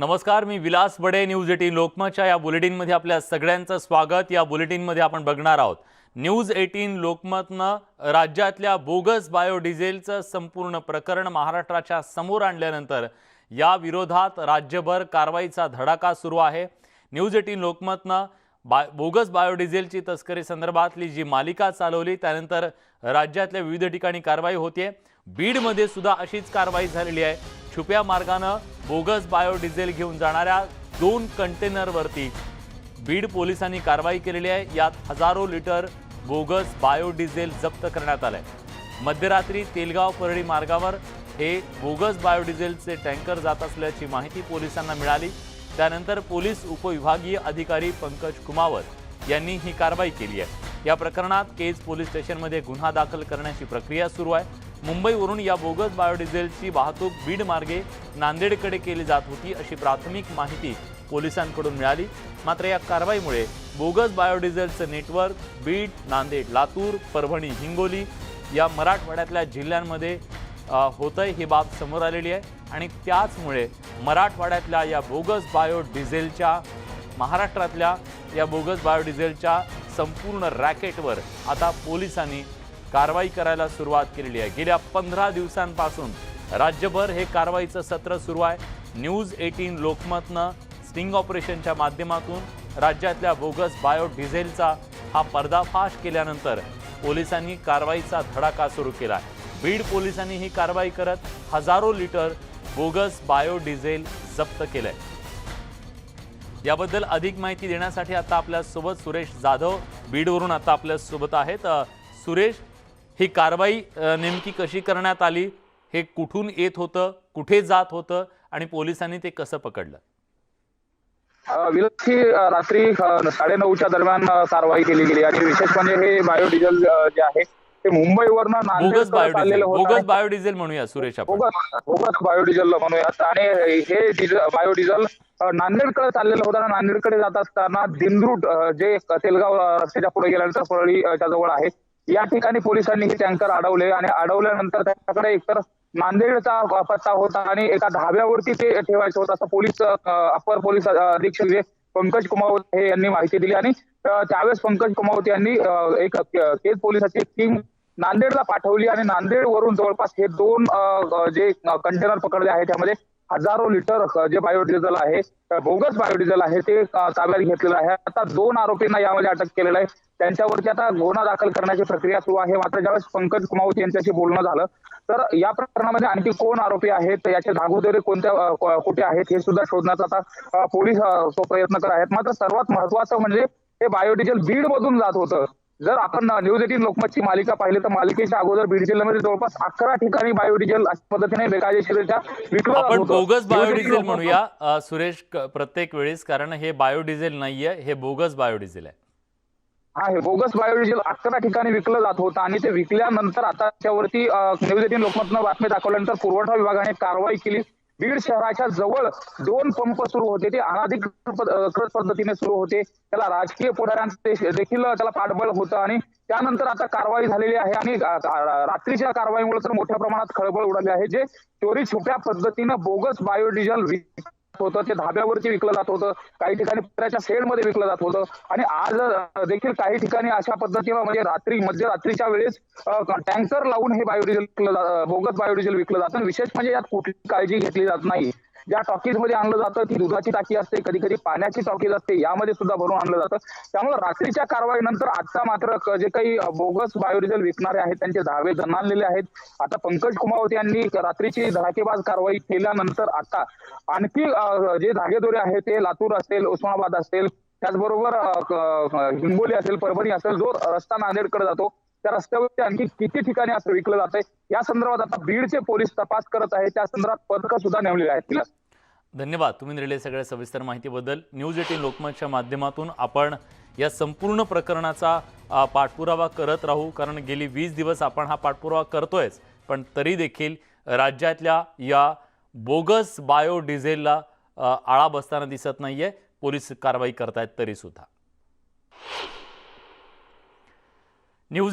नमस्कार मी Vilas Bade news eighteen लोकमतच्या या बुलेटिनमध्ये आपल्या सगळ्यांचं स्वागत. या बुलेटिनमध्ये आपण बघणार आहोत. न्यूज एटीन लोकमतनं राज्यातल्या बोगस बायोडिझेलचं संपूर्ण प्रकरण महाराष्ट्राच्या समोर आणल्यानंतर या विरोधात राज्यभर कारवाईचा धडाका सुरू आहे. न्यूज एटीन लोकमतनं बा बोगस बायोडिझेलची तस्करी संदर्भातली जी मालिका चालवली त्यानंतर राज्यातल्या विविध ठिकाणी कारवाई होते बीडमध्ये सुद्धा अशीच कारवाई झालेली आहे. छुप्या मार्गानं बोगस बायोडिझेल घेऊन जाणाऱ्या दोन कंटेनरवरती बीड पोलिसांनी कारवाई केलेली आहे. यात हजारो लिटर बोगस बायोडिझेल जप्त करण्यात आलं आहे मध्यरात्री तेलगाव परळी मार्गावर हे बोगस बायोडिझेलचे टँकर जात असल्याची माहिती पोलिसांना मिळाली. त्यानंतर पोलीस उपविभागीय अधिकारी पंकज कुमावत यांनी ही कारवाई केली आहे. या प्रकरणात केज पोलीस स्टेशनमध्ये गुन्हा दाखल करण्याची प्रक्रिया सुरू आहे. मुंबईवरून या बोगस बायोडिझेलची वाहतूक बीड मार्गे नांदेडकडे केली जात होती अशी प्राथमिक माहिती पोलिसांकडून मिळाली. मात्र या कारवाईमुळे बोगस बायोडिझेलचं नेटवर्क बीड नांदेड लातूर परभणी हिंगोली या मराठवाड्यातल्या जिल्ह्यांमध्ये होतंय ही बाब समोर आलेली आहे. आणि त्याचमुळे मराठवाड्यातल्या या बोगस बायोडिझेलच्या महाराष्ट्रातल्या या बोगस बायोडिझेलच्या संपूर्ण रॅकेटवर आता पोलिसांनी कारवाई करायला सुरुवात केलेली आहे. गेल्या पंधरा दिवसांपासून राज्यभर हे कारवाईचं सत्र सुरू आहे. न्यूज एटीन लोकमतनं स्टिंग ऑपरेशनच्या माध्यमातून राज्यातल्या बोगस बायोडिझेलचा हा पर्दाफाश केल्यानंतर पोलिसांनी कारवाईचा धडाका सुरू केला आहे. बीड पोलिसांनी ही कारवाई करत हजारो लिटर बोगस बायोडिझेल जप्त केलंय. याबद्दल अधिक माहिती देण्यासाठी आता आपल्यासोबत सुरेश जाधव. बीडवरून आता आपल्यासोबत आहेत. सुरेश ही कारवाई नेमकी कशी करण्यात आली हे कुठून येत होतं कुठे जात होतं आणि पोलिसांनी ते कसं पकडलं? विलक्षी रात्री अ, साडेनऊच्या दरम्यान कारवाई केली गेली. आणि विशेष म्हणजे हे बायोडिझेल जे आहे ते मुंबईवरनं बोगस बायोडिझेल बोगस बायोडिझेल म्हणूया सुरेश बोगस बायोडिझेल म्हणूयात. आणि हे डिझेल बायोडिझेल नांदेडकडे चाललेलं होतं. नांदेडकडे जात असताना दिंद्रूट जे तेलगाव रस्त्याच्या पुढे गेल्यानंतर परळी अ, च्या जवळ आहे. या ठिकाणी पोलिसांनी हे टँकर अडवले आणि अडवल्यानंतर त्याच्याकडे एकतर नांदेडचा पत्ता होता आणि एका धाब्यावरती ते ठेवायचं होतं. असं पोलीस अप्पर अपर पोलीस अधीक्षक जे पंकज कुमावत हे यांनी माहिती दिली आणि त्यावेळेस पंकज कुमावत यांनी एक अ, केज पोलिसाची टीम नांदेडला पाठवली आणि नांदेड वरून जवळपास हे दोन जे कंटेनर पकडले आहेत त्यामध्ये हजारो लिटर जे बायोडिझेल आहे बोगस बायोडिझेल आहे ते ताब्यात घेतलेलं आहे. आता दोन आरोपींना यामध्ये अटक केलेलं आहे. त्यांच्यावरती आता गुन्हा दाखल करण्याची प्रक्रिया सुरू आहे. मात्र ज्यावेळेस पंकज कुमावत यांच्याशी बोलणं झालं तर या प्रकरणामध्ये आणखी कोण आरोपी आहेत? याचे धागोदरे कोणत्या कुठे आहेत? हे सुद्धा शोधण्याचा आता पोलीस तो प्रयत्न करत आहेत. मात्र सर्वात महत्वाचं म्हणजे हे बायोडिझेल बीड मधून जात होतं. जर आपण न्यूज एटीन लोकमतची मालिका पाहिली तर मालिकेच्या अगोदर बीड जिल्ह्यामध्ये जवळपास अकरा ठिकाणी बायोडिझेल अशा पद्धतीने बेकायदेशीररित्या विकलं आपण. बोगस बायोडिझेल म्हणूया. सुरेश प्रत्येक वेळेस कारण हे बायोडिझेल नाहीये हे बोगस बायोडिझेल आहे. हा हे बोगस बायोडिझेल अकरा ठिकाणी विकलं जात होतं आणि ते विकल्यानंतर आता त्याच्यावरती न्यूज एटीन लोकमतनं बातमी दाखवल्यानंतर पुरवठा विभागाने कारवाई केली. बीड शहराच्या जवळ दोन पंप सुरू होते. ते अनाधिकृत पद्धतीने सुरू होते. त्याला राजकीय पुढाऱ्यांचं देखील त्याला पाठबळ होतं आणि त्यानंतर आता कारवाई झालेली आहे आणि रात्रीच्या कारवाईमुळे तर मोठ्या प्रमाणात खळबळ उडाली आहे. जे चोरी छुप्या पद्धतीनं बोगस बायोडिझेल होतं ते धाब्यावरती विकलं जात होतं काही ठिकाणी पत्र्याच्या शेडमध्ये विकलं जात होतं. आणि आज देखील काही ठिकाणी अशा पद्धतीनं म्हणजे रात्री मध्यरात्रीच्या वेळेस टँकर लावून हे बायोडिझेल विकलं बोगस बायोडिझेल विकलं जातं. विशेष म्हणजे यात कुठली काळजी घेतली जात नाही. ज्या टॉकीजमध्ये आणलं जातं ती दुधाची टाकी असते कधी कधी पाण्याची टॉकीज असते यामध्ये सुद्धा भरून आणलं जातं. त्यामुळे रात्रीच्या कारवाईनंतर आता मात्र जे काही बोगस बायोडिझेल विकणारे आहेत त्यांचे धावे जणांलेले आहेत. आता पंकज कुमावत यांनी रात्रीची धडाकेबाज कारवाई केल्यानंतर आता आणखी जे धागेदोरे आहेत ते लातूर असेल उस्मानाबाद असेल त्याचबरोबर हिंगोली असेल परभणी असेल जो रस्ता नांदेडकडे जातो त्या रस्त्यावरती आणखी किती ठिकाणी असं विकलं जात आहे? या संदर्भात आता बीडचे पोलीस तपास करत आहेत. त्या संदर्भात पथकं सुद्धा नेमलेली आहेत. तिला धन्यवाद. तुम्ही दिलेल्या सगळ्या सविस्तर माहितीबद्दल. न्यूज एटीन लोकमतच्या माध्यमातून आपण या संपूर्ण प्रकरणाचा पाठपुरावा करत राहू. कारण गेली वीस दिवस आपण हा पाठपुरावा करतोयच. पण तरी देखील राज्यातल्या या बोगस बायोडिझेलला आळा बसताना दिसत नाही आहे पोलीस कारवाई करतायत तरीसुद्धा न्यूज